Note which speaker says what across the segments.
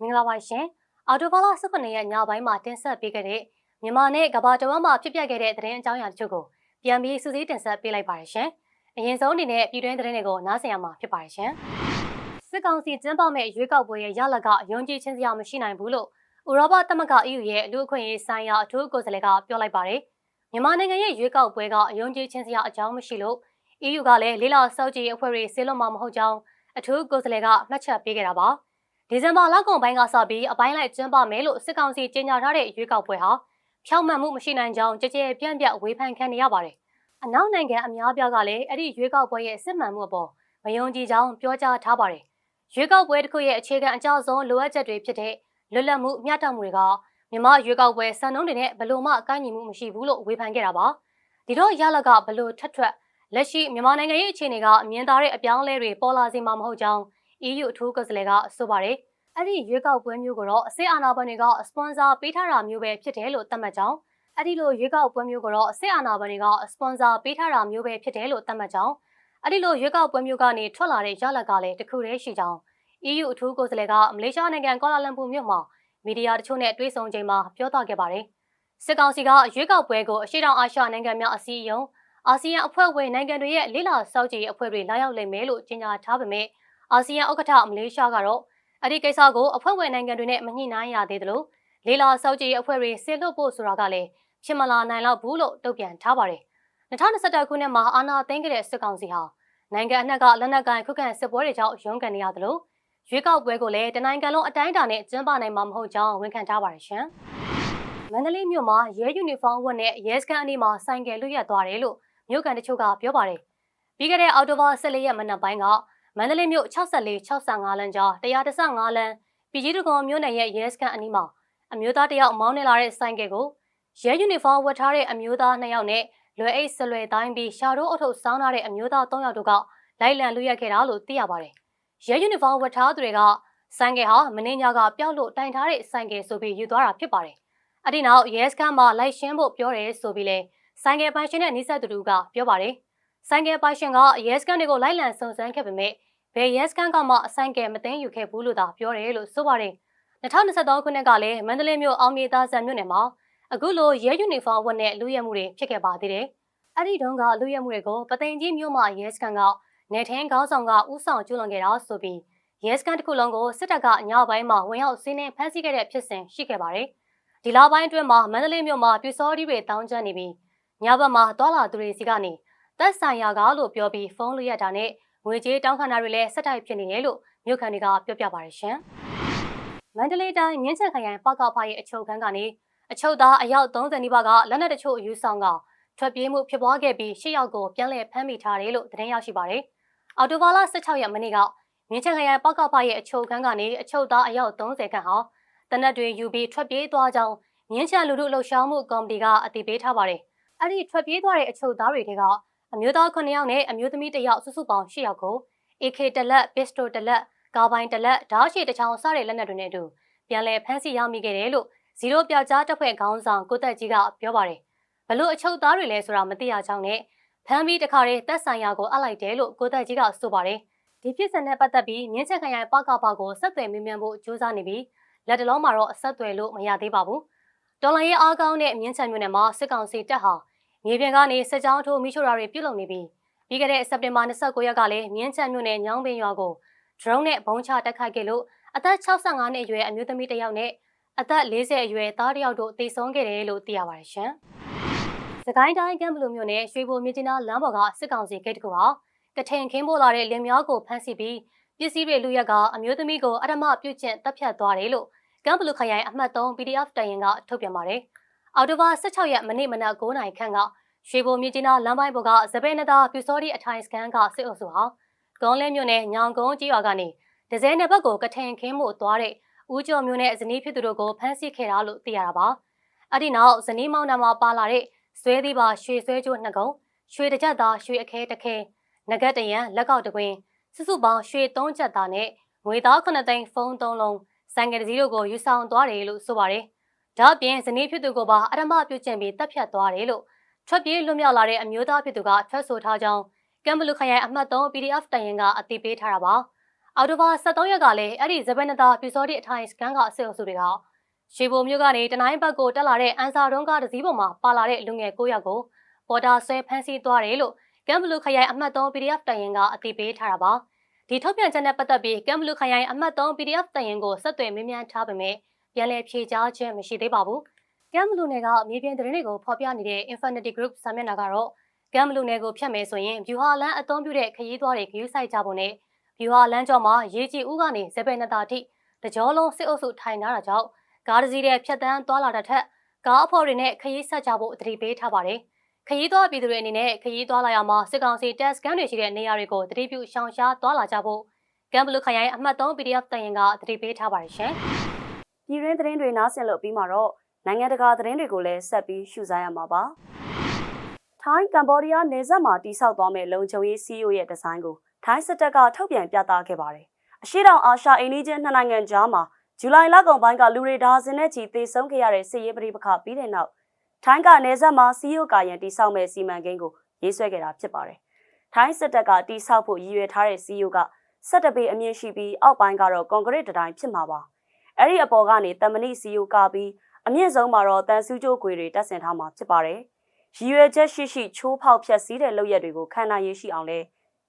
Speaker 1: မင်္ဂလာပါရှင်အော်တိုဘာလ18ရက်ညပိုင်းမှာတင်ဆက်ပေးခဲ့တဲ့မြန်မာနဲ့ကမ္ဘာတဝန်းမှာဖြစ်ပျက်ခဲ့တဲ့သတင်းအကြောင်းအရာတချို့ကိုပြန်ပြီးစူးစီးတင်ဆက်ပေးလိုက်ပါရရှင်အရင်ဆုံးအနေနဲ့ပြည်တွင်းသတင်းတွေကိုနားဆင်ရမှာဖြစ်ပါရရှင်စစ်ကောင်စီကျင်းပမဲ့ရွေးကောက်ပွဲရဲ့ရလဒ်ကယုံကြည်ခြင်းစရာမရှိနိုင်ဘူးလို့ဥရောပသမဂ္ဂ EU ရဲ့လူအခွင့်အရေးဆိုင်ရာအထူးကိုယ်စားလှယ်ကပြောလိုက်ပါတယ်မြန်မာနိုင်ငံရဲ့ရွေးကောက်ပွဲကအယုံကြည်ခြင်းစရာအကြောင်းမရှိလို့ EU ကလည်းလေးလာစောက်ကြည့်အဖွဲ့တွေဆေးလွန်မှာမဟုတ်ကြောင်းအထူးကိုယ်စားလှယ်ကမှတ်ချက်ပေးခဲ့တာပါ ဒီဇင်ဘာလကုန်ပိုင်းကစပြီးအပိုင်းလိုက်ကျင်းပမယ်လို့စစ်ကောင်စီကြေညာထားတဲ့ရွေးကောက်ပွဲဟာဖြောင့်မတ်မှုမရှိနိုင်ကြောင်းကြကြပြန့်ပြန့်ဝေဖန်ခံနေရပါတယ်အနောက်နိုင်ငံအများပြားကလည်းအဲ့ဒီရွေးကောက်ပွဲရဲ့စစ်မှန်မှုအပေါ်မယုံကြည်ကြောင်းပြောကြားထားပါတယ်ရွေးကောက်ပွဲတစ်ခုရဲ့အခြေခံအကြောင်းဆုံးလိုအပ်ချက်တွေဖြစ်တဲ့လွတ်လပ်မှုမျှတမှုတွေကမြန်မာရွေးကောက်ပွဲစံနှုန်းတွေနဲ့ဘလို့မှအကိုင်းညီမှုမရှိဘူးလို့ဝေဖန်ခဲ့တာပါဒီတော့ရလကဘလို့ထက်ထွက်လက်ရှိမြန်မာနိုင်ငံရဲ့အခြေအနေကအမြင်သာတဲ့အပြောင်းအလဲတွေပေါ်လာစေမှာမဟုတ်ကြောင်း EU အထူးကိုယ်စားလှယ်ကဆိုပါတယ်။အဲ့ဒီရွေးကောက်ပွဲမျိုးကိုတော့အစစ်အာဏာပိုင်တွေကစပွန်ဆာပေးထားတာမျိုးပဲဖြစ်တယ်လို့သတ်မှတ်ကြောင်းအဲ့ဒီလိုရွေးကောက်ပွဲမျိုးကိုတော့အစစ်အာဏာပိုင်တွေကစပွန်ဆာပေးထားတာမျိုးပဲဖြစ်တယ်လို့သတ်မှတ်ကြောင်းအဲ့ဒီလိုရွေးကောက်ပွဲမျိုးကနေထွက်လာတဲ့ရလဒ်ကလည်းတခုတည်းရှိကြောင်း EU အထူးကိုယ်စားလှယ်ကမလေးရှားနိုင်ငံကွာလာလမ်ပူမြို့မှာမီဒီယာတချို့နဲ့တွေ့ဆုံချိန်မှာပြောသွားခဲ့ပါတယ်။စစ်ကောင်စီကရွေးကောက်ပွဲကိုအရှိတောင်အာရှနိုင်ငံများအစည်းအရုံးအာဆီယံအဖွဲ့ဝင်နိုင်ငံတွေရဲ့လေးလာစောက်ကြည်အဖွဲ့တွေလာရောက်လိမ့်မယ်လို့ကြေညာထားပေမဲ့ အာဆီယံဥက္ကဋ္ဌမလေးရှားကတော့အဲ့ဒီကိစ္စကိုအဖွဲ့ဝင်နိုင်ငံတွေနဲ့မညှိနှိုင်းရသေးသလိုလေးလာစောက်ကြည်အဖွဲ့တွေဆင်လွတ်ဖို့ဆိုတာကလည်းဖြစ်မလာနိုင်တော့ဘူးလို့တုံ့ပြန်ထားပါတယ်2021ခုနှစ်မှာအာဏာသိမ်းခဲ့တဲ့စစ်ကောင်စီဟာနိုင်ငံအနှံ့ကလက်နက်ကိုင်ခုခံစစ်ပွဲတွေကြောင့်ရုန်းကန်နေရသလိုရွေးကောက်ပွဲကိုလည်းတနိုင်ငံလုံးအတိုင်းအတာနဲ့ကျင်းပနိုင်မှာမဟုတ်ကြောင်းဝန်ခံထားပါတယ်ရှင်။မန္တလေးမြို့မှာရဲယူနီဖောင်းဝတ်နဲ့ရဲစခန်းအနီးမှာဆိုင်ကယ်လွတ်ရက်သွားတယ်လို့မြို့ကန်တချို့ကပြောပါတယ်။ပြီးခဲ့တဲ့အောက်တိုဘာ14ရက်မနက်ပိုင်းက မန္တလေးမြို့64 65လမ်းကြား115လမ်းပြည်ကြီးတကုံမြို့နယ်ရဲ့ရဲစခန်းအနီးမှာအမျိုးသားတယောက်မောင်းနေလာတဲ့ဆိုင်ကယ်ကိုရဲယူနီဖောင်းဝတ်ထားတဲ့အမျိုးသား2ယောက်နဲ့လွယ်အိတ်ဆလွယ်တိုင်းပြီးရှာတို့အုပ်ထုပ်စောင်းထားတဲ့အမျိုးသား3ယောက်တို့ကလိုက်လံလူရက်ခဲ့တာလို့သိရပါတယ်။ရဲယူနီဖောင်းဝတ်ထားသူတွေကဆိုင်ကယ်ဟာမင်းညကပျောက်လို့တိုင်ထားတဲ့ဆိုင်ကယ်ဆိုပြီးယူသွားတာဖြစ်ပါတယ်။အဒီနောက်ရဲစခန်းမှာလိုက်ရှင်းဖို့ပြောတယ်ဆိုပြီးလဲဆိုင်ကယ်ပိုင်ရှင်နဲ့နှိစက်သူတို့ကပြောပါတယ်။ဆိုင်ကယ်ပိုင်ရှင်ကရဲစခန်းတွေကိုလိုက်လံစုံစမ်းခဲ့ပေမဲ့ ဘယ်ရဲစခန်းကမှအဆိုင်ကယ်မသိမ်းယူခဲ့ဘူးလို့သာပြောတယ်လို့ဆိုပါတယ်။2023ခုနှစ်ကလည်းမန္တလေးမြို့အောင်မြေသားဆန်မြို့နယ်မှာအခုလိုရဲယူနီဖောင်းဝတ်နဲ့လူရဲမှုတွေဖြစ်ခဲ့ပါသေးတယ်။အဲ့ဒီတုန်းကလူရဲမှုတွေကိုပသိမ်ကြီးမြို့မှာရဲစခန်းကနေထင်းကောင်းဆောင်ကဥဆောင်ကျူးလွန်ခဲ့တာဆိုပြီးရဲစခန်းတစ်ခုလုံးကိုစစ်တပ်ကညပိုင်းမှာဝင်ရောက်စီးနှင်းဖမ်းဆီးခဲ့တဲ့ဖြစ်စဉ်ရှိခဲ့ပါတယ်။ဒီလပိုင်းအတွင်းမှာမန္တလေးမြို့မှာပြူစောတိတွေတောင်းကျမ်းနေပြီးညဘက်မှာသွာလာသူတွေစီကနေသက်ဆိုင်ရာကလို့ပြောပြီးဖုန်းလိုရတာနဲ့ ငွေကြေးတောင်းခံတာတွေလည်းဆက်တိုက်ဖြစ်နေတယ်လို့မြို့ခံတွေကပြောပြပါတယ်ရှင်။မန္တလေးတိုင်းမြင်းချက်ခရိုင်ပကဖရဲ့အချုပ်ခန်းကနေအချုပ်သားအယောက်30နီးပါးကလက်နက်တချို့ယူဆောင်ကထွက်ပြေးမှုဖြစ်ပွားခဲ့ပြီး၈ယောက်ကိုပြန်လည်ဖမ်းမိထားတယ်လို့သတင်းရရှိပါတယ်။အော်တိုဘာလ16ရက်မနေ့ကမြင်းချက်ခရိုင်ပကဖရဲ့အချုပ်ခန်းကနေအချုပ်သားအယောက်30ခန့်ဟာတနက်တွေယူပြီးထွက်ပြေးသွားကြောင်းမြင်းချလူလူလှုပ်ရှားမှုကော်မတီကအတည်ပြုထားပါတယ်။အဲ့ဒီထွက်ပြေးသွားတဲ့အချုပ်သားတွေထဲက အမျိုးသား9ယောက်နဲ့အမျိုးသမီး1ယောက်စုစုပေါင်း10ယောက်ကို AK တလက်ပစ္စတိုတလက်ကာဘိုင်တလက်ဓာတ်ရှိတချောင်းစတဲ့လက်နက်တွေနဲ့အတူပြန်လည်ဖမ်းဆီးရမိခဲ့တယ်လို့ဇီရိုပြောက်ကြားတပ်ဖွဲ့ခေါင်းဆောင်ကိုတက်ကြီးကပြောပါတယ်ဘလို့အချုပ်သားတွေလဲဆိုတာမသိရကြောင်းနဲ့ဖမ်းပြီးတခါတည်းတက်ဆိုင်ရာကိုအပ်လိုက်တယ်လို့ကိုတက်ကြီးကဆိုပါတယ်ဒီဖြစ်စဉ်နဲ့ပတ်သက်ပြီးမြင်းချက်ခရိုင်ပကပကိုဆက်သွယ်မေးမြန်းဖို့ကြိုးစားနေပြီးလက်တလုံးမှာတော့ဆက်သွယ်လို့မရသေးပါဘူးတော်လိုင်းရဲ့အားကောင်းတဲ့မြင်းချံမြို့နယ်မှာစစ်ကောင်စီတပ်ဟာ မြေပြင်ကနေစစ်ကြောင်းထိုးမိရှို့တာတွေပြုလုပ်နေပြီးပြီးခဲ့တဲ့စက်တင်ဘာ29ရက်ကလည်းမြင်းချံမြို့နယ်ညောင်းပင်ရွာကို drone နဲ့ဘုံချတိုက်ခိုက်ခဲ့လို့အသက်65နှစ်အရွယ်အမျိုးသမီးတစ်ယောက်နဲ့အသက်40အရွယ်သားတစ်ယောက်တို့သေဆုံးခဲ့တယ်လို့သိရပါတယ်ရှင်။စကိုင်းတိုင်းကံဘလူမြို့နယ်ရွှေဘိုမြစ်ကြီးနားလမ်းပေါ်ကစစ်ကောင်စီဂိတ်တကူဟာကထင်ခင်းပို့လာတဲ့လင်မြောက်ကိုဖမ်းဆီးပြီးပစ္စည်းတွေလူရက်ကအမျိုးသမီးကိုအရမပြုတ်ကျင့်တပ်ဖြတ်သွားတယ်လို့ကံဘလူခရိုင်အမှတ်3 PDF တိုင်ရင်ကထုတ်ပြန်ပါတယ်။အော်တိုဘာ16ရက်မနေ့မနက်9:00နာရီခန့်က ရွှေဘိုမြကြီးနားလမ်းပိုင်းပေါ်ကစပယ်နတာပြူစောဒီအထိုင်စကန်ကစစ်အုပ်စုဟာကုန်းလဲမြို့နယ်ညောင်ကုန်းကြီးရွာကနေဒဇယ်နှစ်ဘက်ကိုကထင်ခင်းမှုသွားတဲ့ဦးကျော်မျိုးနဲ့ဇနီးဖြစ်သူတို့ကိုဖမ်းဆီးခဲ့တာလို့သိရတာပါ။အဲ့ဒီနောက်ဇနီးမောင်နှံမှာပါလာတဲ့ဆွဲသီးပါရွှေဆွဲကျိုးနှစ်ကုံရွှေတစ်ကြက်သားရွှေအခဲတစ်ခဲငကက်တရံလက်ကောက်တကွင်းစုစုပေါင်းရွှေ၃ကြက်သားနဲ့ငွေသား9သိန်းဖုန်း၃လုံးဆိုင်ကယ်တစည်းတို့ကိုယူဆောင်သွားတယ်လို့ဆိုပါတယ်။ဒါ့အပြင်ဇနီးဖြစ်သူကိုပါအရမပြုတ်ကျင့်ပြီးတပ်ဖြတ်သွားတယ်လို့ ထွက်ပြေးလွတ်မြောက်လာတဲ့အမျိုးသားဖြစ်သူကထွက်ဆိုထားကြောင်းကမ်ဘလူခရိုင်အမှတ်3 PDF တိုင်ရင်ကအသိပေးထားတာပါအော်တိုဘာ23ရက်ကလည်းအဲ့ဒီဇပနတာပီစောဒီအထိုင်စကန်ကအစစ်အုပ်စုတွေကရှေဘိုမြို့ကနေတနိုင်းဘက်ကိုတက်လာတဲ့အန်ဆာတုံးကတစည်းပေါ်မှာပါလာတဲ့လူငယ်9ယောက်ကိုပေါ်တာဆွဲဖမ်းဆီးသွားတယ်လို့ကမ်ဘလူခရိုင်အမှတ်3 PDF တရင်ကအသိပေးထားတာပါဒီထုတ်ပြန်ချက်နဲ့ပတ်သက်ပြီးကမ်ဘလူခရိုင်အမှတ်3 PDF တရင်ကိုဆက်သွယ်မေးမြန်းထားပေမဲ့ပြန်လည်ဖြေကြားခြင်းမရှိသေးပါဘူး ကမ်ဘလူနယ်ကမြေပြင်သတင်းတွေကိုဖော်ပြနေတဲ့ Infinity Group စာမျက်နှာကတော့ကမ်ဘလူနယ်ကိုဖျက်မယ်ဆိုရင်ဗျူဟာလန်အသုံးပြုတဲ့ခရီးသွားတွေဂရုစိုက်ကြဖို့နဲ့ဗျူဟာလန်ကျော်မှာရေးကြည့်ဦးကနေဇပယ်နတာတိတကြောလုံးစစ်အုပ်စုထိုင်ထားတာကြောင့်ကားတစ်စီးတဲ့ဖြတ်တန်းသွားလာတဲ့ထက်ကားအဖို့တွေနဲ့ခရီးဆက်ကြဖို့အတိပေးထားပါတယ်ခရီးသွားပြည်သူတွေအနေနဲ့ခရီးသွားလာရမှာစစ်ကောင်စီတက်စကန်တွေရှိတဲ့နေရာတွေကိုတတိပြုရှောင်ရှားသွားလာကြဖို့ကမ်ဘလူခရိုင်အမှတ်3 PDF တရင်ကတတိပေးထားပါတယ်ရှင်
Speaker 2: ပြည်တွင်းသတင်းတွေနားဆင်လို့ပြီးမှတော့ နိုင်ငံတကာသတင်းတွေကိုလည်းဆက်ပြီးရှုစားရမှာပါ။ထိုင်းကမ္ဘောဒီးယားနယ်စပ်မှာတိစောက်သွားမဲ့လုံခြုံရေး CEO ရဲ့ဒီဇိုင်းကိုထိုင်းစစ်တပ်ကထုတ်ပြန်ပြသခဲ့ပါတယ်။အရှိတောင်အာရှအိန္ဒိချင်းနှစ်နိုင်ငံကြားမှာဇူလိုင်လကုန်ပိုင်းကလူတွေဒါဇင်နဲ့ချီသေဆုံးခဲ့ရတဲ့စစ်ရေးပဋိပက္ခပြီးတဲ့နောက်ထိုင်းကနယ်စပ်မှာ CEO ကာယံတိစောက်မဲ့စီမံကိန်းကိုရေးဆွဲခဲ့တာဖြစ်ပါတယ်။ထိုင်းစစ်တပ်ကတိစောက်ဖို့ရည်ရွယ်ထားတဲ့ CEO က17ပေအမြင့်ရှိပြီးအောက်ပိုင်းကတော့ကွန်ကရစ်တိုင်ဖြစ်မှာပါ။အဲ့ဒီအပေါ်ကနေတမဏိ CEO ကပြီး အမြင့်ဆုံးမှာတော့တန်ဆူးကြိုးခွေတွေတက်ဆင်ထားမှာဖြစ်ပါတယ်။ရည်ရွယ်ချက်ရှိရှိချိုးဖောက်ဖျက်ဆီးတဲ့လုပ်ရက်တွေကိုခံနိုင်ရရှိအောင်လဲ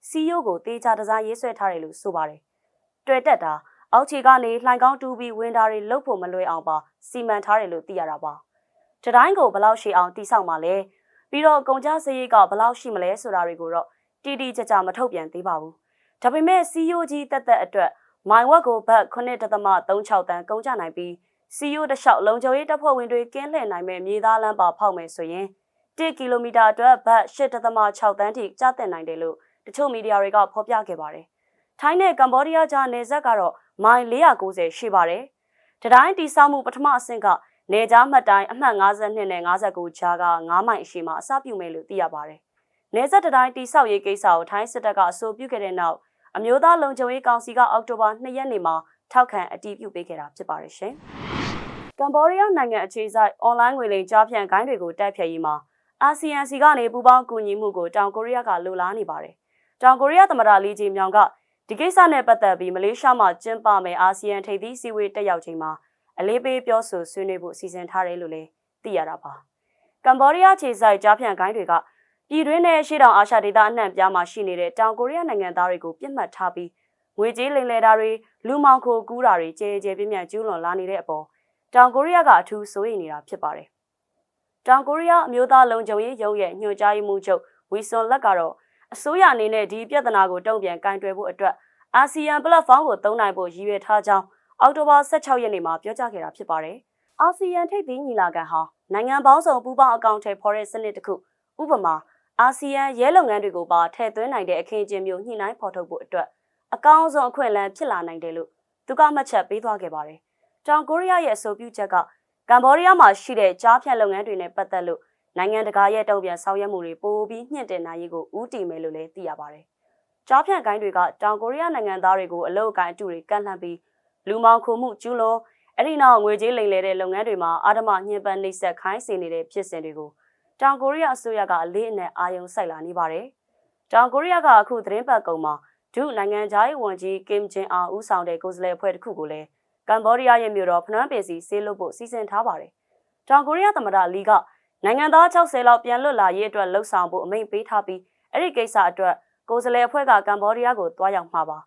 Speaker 2: CEO ကိုတေချာတစားရေးဆွဲထားတယ်လို့ဆိုပါတယ်။တွေ့တက်တာအောက်ခြေကနေလှိုင်ကောင်းတူးပြီးဝင်တာတွေလုတ်ဖို့မလွယ်အောင်ပါစီမံထားတယ်လို့သိရတာပါ။ဒီတိုင်းကိုဘယ်လောက်ရှိအောင်တိဆောက်မှာလဲပြီးတော့ကုန်ကြစရိတ်ကဘယ်လောက်ရှိမလဲဆိုတာတွေကိုတော့တီတီကြကြမထုတ်ပြန်သေးပါဘူး။ဒါပေမဲ့ CEO ကြီးတက်တက်အတွက်မိုင်ဝက်ကိုဘတ်9.36တန်ကုန်ကြနိုင်ပြီး CEO တစ်လျှောက်လုံခြုံရေးတပ်ဖွဲ့ဝင်တွေကင်းလှည့်နိုင်မဲ့မြေသားလမ်းပါဖောက်မယ်ဆိုရင်1ကီလိုမီတာအတွက်ဘတ်8.6တန်းထိကျတင်နိုင်တယ်လို့တချို့မီဒီယာတွေကဖော်ပြခဲ့ပါတယ်။ထိုင်းနဲ့ကမ္ဘောဒီးယားကြားနယ်စပ်ကတော့မိုင်490ရှိပါတယ်။တတိုင်းတီဆောက်မှုပထမအဆင့်ကနေကြားမှတ်တိုင်းအမှတ်52နဲ့59ကြားက9မိုင်အရှိမှအစပြုမယ်လို့သိရပါတယ်။နယ်စပ်တတိုင်းတီဆောက်ရေးကိစ္စကိုထိုင်းစစ်တပ်ကအဆိုပြုခဲ့တဲ့နောက်အမျိုးသားလုံခြုံရေးကောင်စီကအောက်တိုဘာ2ရက်နေ့မှာထောက်ခံအတည်ပြုပေးခဲ့တာဖြစ်ပါတယ်ရှင်။ ကမ္ဘောဒီးယားနိုင်ငံအခြေစိုက်အွန်လိုင်းငွေလိမ်ကြားဖြန့်ဂိုင်းတွေကိုတိုက်ဖြတ်ရေးမှာအာဆီယံစီကနေပူးပေါင်းကူညီမှုကိုတောင်ကိုရီးယားကလိုလားနေပါတယ်။တောင်ကိုရီးယားသမ္မတလီဂျီမြောင်ကဒီကိစ္စနဲ့ပတ်သက်ပြီးမလေးရှားမှာကျင်းပမယ်အာဆီယံထိပ်သီးစည်းဝေးတက်ရောက်ချိန်မှာအလေးပေးပြောဆိုဆွေးနွေးဖို့စီစဉ်ထားတယ်လို့လည်းသိရတာပါ။ကမ္ဘောဒီးယားခြေစိုက်ကြားဖြန့်ဂိုင်းတွေကပြည်တွင်းနဲ့ရှေ့တောင်အာရှဒေသအနှံ့ပြားမှာရှိနေတဲ့တောင်ကိုရီးယားနိုင်ငံသားတွေကိုပြစ်မှတ်ထားပြီးငွေကြေးလိမ်လည်တာတွေလူမောင်ခိုကူးတာတွေကြဲကြဲပြင်းပြန့်ကျူးလွန်လာနေတဲ့အပေါ် တောင်ကိုရီးယားကအထူးစိုးရိမ်နေတာဖြစ်ပါတယ်။တောင်ကိုရီးယားအမျိုးသားလုံခြုံရေးရုံးရဲ့ညွှန်ကြားရေးမှူးချုပ်ဝီဆွန်လက်ကတော့အစိုးရအနေနဲ့ဒီပြဿနာကိုတုံ့ပြန်ကင်တွယ်ဖို့အတွက်အာဆီယံပလက်ဖောင်းကိုသုံးနိုင်ဖို့ရည်ရွယ်ထားကြောင်းအောက်တိုဘာ16ရက်နေ့မှာပြောကြားခဲ့တာဖြစ်ပါတယ်။အာဆီယံထိပ်သီးညီလာခံဟာနိုင်ငံပေါင်းစုံပူးပေါင်းအကောင့်ထဲဖော်တဲ့စနစ်တစ်ခုဥပမာအာဆီယံရဲလုပ်ငန်းတွေကိုပါထည့်သွင်းနိုင်တဲ့အခင်းအကျင်းမျိုးညှိနှိုင်းဖော်ထုတ်ဖို့အတွက်အကောင်းဆုံးအခွင့်အလမ်းဖြစ်လာနိုင်တယ်လို့သူကမှတ်ချက်ပေးသွားခဲ့ပါတယ်။ တောင်ကိုရီးယားရဲ့အဆိုပြုချက်ကကမ္ဘောဒီးယားမှာရှိတဲ့ကြားဖြတ်လုပ်ငန်းတွေနဲ့ပတ်သက်လို့နိုင်ငံတကာရဲ့တုံ့ပြန်ဆောင်ရွက်မှုတွေပိုပြီးညှင့်တင်နိုင်ရေးကိုဦးတည်မယ်လို့လည်းသိရပါတယ်။ကြားဖြတ်ကိုင်းတွေကတောင်ကိုရီးယားနိုင်ငံသားတွေကိုအလုပ်အကိုင်အတူတွေကန့်လှန့်ပြီးလူမောင်ခိုမှုကျူးလွန်အဲ့ဒီနောက်ငွေကြေးလိမ်လည်တဲ့လုပ်ငန်းတွေမှာအာဓမညှဉ်းပန်းနှိပ်စက်ခိုင်းစေနေတဲ့ဖြစ်စဉ်တွေကိုတောင်ကိုရီးယားအစိုးရကအလေးအနက်အာရုံစိုက်လာနေပါတယ်။တောင်ကိုရီးယားကအခုသတင်းပတ်ကုံမှာဒုနိုင်ငံသားရေးဝန်ကြီးကင်ဂျင်အာဦးဆောင်တဲ့ကိုယ်စားလှယ်အဖွဲ့တစ်ခုကိုလည်း ကမ္ဘောဒီးယားရဲ့မြို့တော်ဖနွမ်းပင်စီဆေးလုပ်ဖို့စီစဉ်ထားပါတယ်။တောင်ကိုရီးယားသမ္မတလီကနိုင်ငံသား60လောက်ပြန်လွတ်လာရေးအတွက်လှုံ့ဆော်ဖို့အမိန့်ပေးထားပြီးအဲ့ဒီကိစ္စအတွက်ကိုယ်စားလှယ်အဖွဲ့ကကမ္ဘောဒီးယားကိုတွားရောက်မှာပါ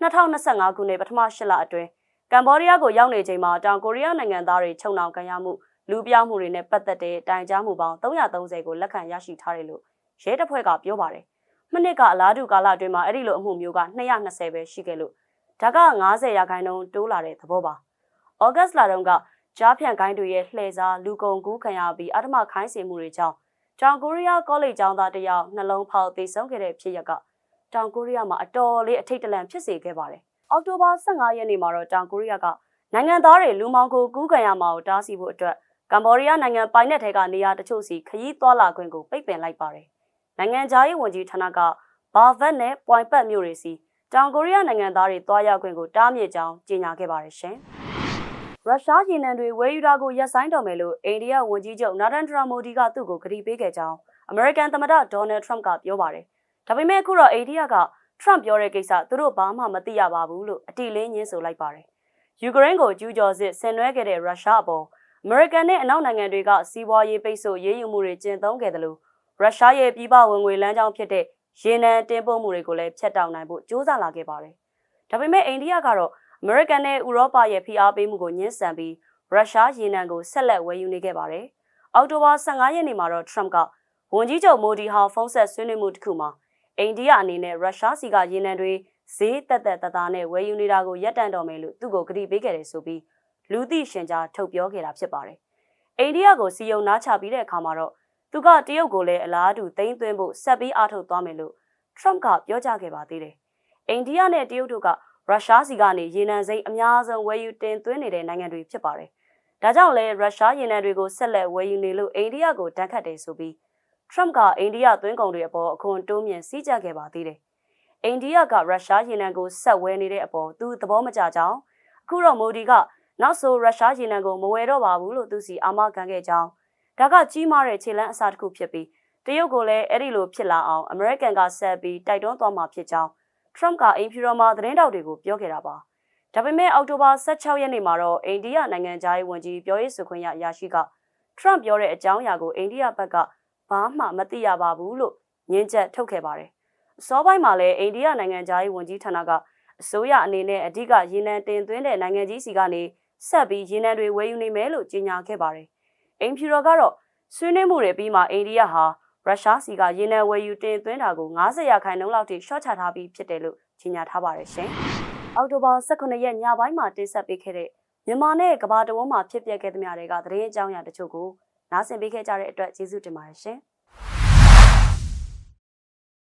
Speaker 2: 2025ခုနှစ်ပထမ၈လအတွင်းကမ္ဘောဒီးယားကိုရောက်နေချိန်မှာတောင်ကိုရီးယားနိုင်ငံသားတွေချုံနှောင်ခံရမှုလူပြောင်းမှုတွေနဲ့ပတ်သက်တဲ့တိုင်ကြားမှုပေါင်း330ကိုလက်ခံရရှိထားတယ်လို့ရဲတပ်ဖွဲ့ကပြောပါတယ်။မိနစ်ကအလားတူကာလအတွင်းမှာအဲ့ဒီလိုအမှုမျိုးက220ပဲရှိခဲ့လို့ ဒါက90ရာခိုင်နှုန်းတိုးလာတဲ့သဘောပါ။ဩဂတ်စ်လတုန်းကကြားဖြန့်ခိုင်းတွေရဲ့လှည့်စားလူကုန်ကူးခံရပြီးအထမခိုင်းစေမှုတွေကြောင့်တောင်ကိုရီးယားကောလိပ်ကျောင်းသားတယောက်နှလုံးဖောက်သေဆုံးခဲ့တဲ့ဖြစ်ရပ်ကတောင်ကိုရီးယားမှာအတော်လေးအထိတ်တလန့်ဖြစ်စေခဲ့ပါတယ်။အောက်တိုဘာ15ရက်နေ့မှာတော့တောင်ကိုရီးယားကနိုင်ငံသားတွေလူမောင်ကိုကူးခံရမှာကိုတားဆီးဖို့အတွက်ကမ္ဘောဒီးယားနိုင်ငံပိုင်နက်ထဲကနေရာတချို့စီခရီးသွားလာခွင့်ကိုပိတ်ပင်လိုက်ပါတယ်။နိုင်ငံသားရေးဝန်ကြီးဌာနကဘာဗတ်နဲ့ပွိုင်ပတ်မြို့တွေစီ တောင်ကိုရီးယားနိုင်ငံသားတွေသွားရောက်ခွင့်ကိုတားမြစ်ကြောင်းကြေညာခဲ့ပါတယ်ရှင်။ရုရှားရေနံတွေဝယ်ယူတာကိုရပ်ဆိုင်းတော်မယ်လို့အိန္ဒိယဝန်ကြီးချုပ်နာရန်ဒရာမိုဒီကသူ့ကိုကတိပေးခဲ့ကြောင်းအမေရိကန်သမ္မတဒေါ်နယ်ထရမ့်ကပြောပါတယ်။ဒါပေမဲ့အခုတော့အိန္ဒိယက Trump ပြောတဲ့ကိစ္စသူတို့ဘာမှမသိရပါဘူးလို့အတိအလင်းညင်းဆိုလိုက်ပါတယ်။ယူကရိန်းကိုကျူးကျော်စစ်ဆင်နွှဲခဲ့တဲ့ရုရှားအပေါ်အမေရိကန်နဲ့အနောက်နိုင်ငံတွေကစီးပွားရေးပိတ်ဆို့ရေးယူမှုတွေကျင့်သုံးခဲ့တယ်လို့ရုရှားရဲ့ပြည်ပဝင်ငွေလမ်းကြောင်းဖြစ်တဲ့ ရေနံတင်ပို့မှုတွေကိုလည်းဖျက်တောက်နိုင်ဖို့ကြိုးစားလာခဲ့ပါတယ်။ဒါပေမဲ့အိန္ဒိယကတော့အမေရိကန်နဲ့ဥရောပရဲ့ဖိအားပေးမှုကိုညှင်းဆန်ပြီးရုရှားရေနံကိုဆက်လက်ဝယ်ယူနေခဲ့ပါတယ်။အောက်တိုဘာ15ရက်နေ့မှာတော့ Trump ကဝန်ကြီးချုပ်မိုဒီဟာဖုန်းဆက်ဆွေးနွေးမှုတစ်ခုမှာအိန္ဒိယအနေနဲ့ရုရှားစီကရေနံတွေဈေးတက်တက်တသားနဲ့ဝယ်ယူနေတာကိုရပ်တန့်တော်မယ်လို့သူ့ကိုကတိပေးခဲ့တယ်ဆိုပြီးလူသိရှင်ကြားထုတ်ပြောခဲ့တာဖြစ်ပါတယ်။အိန္ဒိယကိုစီယုံနားချပြီးတဲ့အခါမှာတော့ သူကတရုတ်ကိုလည်းအလားတူသိမ်းသွင်းဖို့ဆက်ပြီးအားထုတ်သွားမယ်လို့ Trump ကပြောကြားခဲ့ပါသေးတယ်။အိန္ဒိယနဲ့တရုတ်တို့ကရုရှားစီကနေရေနံစိမ်းအများဆုံးဝယ်ယူတင်သွင်းနေတဲ့နိုင်ငံတွေဖြစ်ပါတယ်။ဒါကြောင့်လဲရုရှားရေနံတွေကိုဆက်လက်ဝယ်ယူနေလို့အိန္ဒိယကိုတန်းခတ်တယ်ဆိုပြီး Trump ကအိန္ဒိယသွင်းကုန်တွေအပေါ်အခွန်တိုးမြင့်စည်းကြပ်ခဲ့ပါသေးတယ်။အိန္ဒိယကရုရှားရေနံကိုဆက်ဝယ်နေတဲ့အပေါ်သူသဘောမကျကြောင်းအခုတော့မိုဒီကနောက်ဆိုရုရှားရေနံကိုမဝယ်တော့ပါဘူးလို့သူစီအာမခံခဲ့ကြောင်း ဒါကကြီးမားတဲ့ခြေလှမ်းအစားတစ်ခုဖြစ်ပြီးတရုတ်ကိုလည်းအဲ့ဒီလိုဖြစ်လာအောင်အမေရိကန်ကဆက်ပြီးတိုက်တွန်းသွားမှာဖြစ်ကြောင်း Trump ကအိမ်ဖြူတော်မှာသတင်းတောက်တွေကိုပြောခဲ့တာပါ။ဒါပေမဲ့အောက်တိုဘာ16ရက်နေ့မှာတော့အိန္ဒိယနိုင်ငံသားရေးဝန်ကြီးပြောရေးဆိုခွင့်ရအရာရှိက Trump ပြောတဲ့အကြောင်းအရာကိုအိန္ဒိယဘက်ကဘာမှမသိရပါဘူးလို့ညင်းချက်ထုတ်ခဲ့ပါတယ်။အစောပိုင်းမှာလည်းအိန္ဒိယနိုင်ငံသားရေးဝန်ကြီးဌာနကအစိုးရအနေနဲ့အဓိကရေနံတင်သွင်းတဲ့နိုင်ငံကြီးစီကနေဆက်ပြီးရေနံတွေဝယ်ယူနေမယ်လို့ကြေညာခဲ့ပါတယ်။ အိမ်ဖြူတော်ကတော့ဆွေးနွေးမှုတွေပြီးမှအိန္ဒိယဟာရုရှားစီကရေနံဝယ်ယူတင်သွင်းတာကို90ရာခိုင်နှုန်းလောက်ထိရှော့ချထားပြီးဖြစ်တယ်လို့ကြေညာထားပါတယ်ရှင်။အောက်တိုဘာ18ရက်ညပိုင်းမှာတင်ဆက်ပေးခဲ့တဲ့မြန်မာနဲ့ကမ္ဘာတဝန်းမှာဖြစ်ပျက်ခဲ့သမျှတွေကသတင်းအကြောင်းအရာတချို့ကိုနားဆင်ပေးခဲ့ကြတဲ့အတွက်ကျေးဇူးတင်ပါတယ်ရှင်။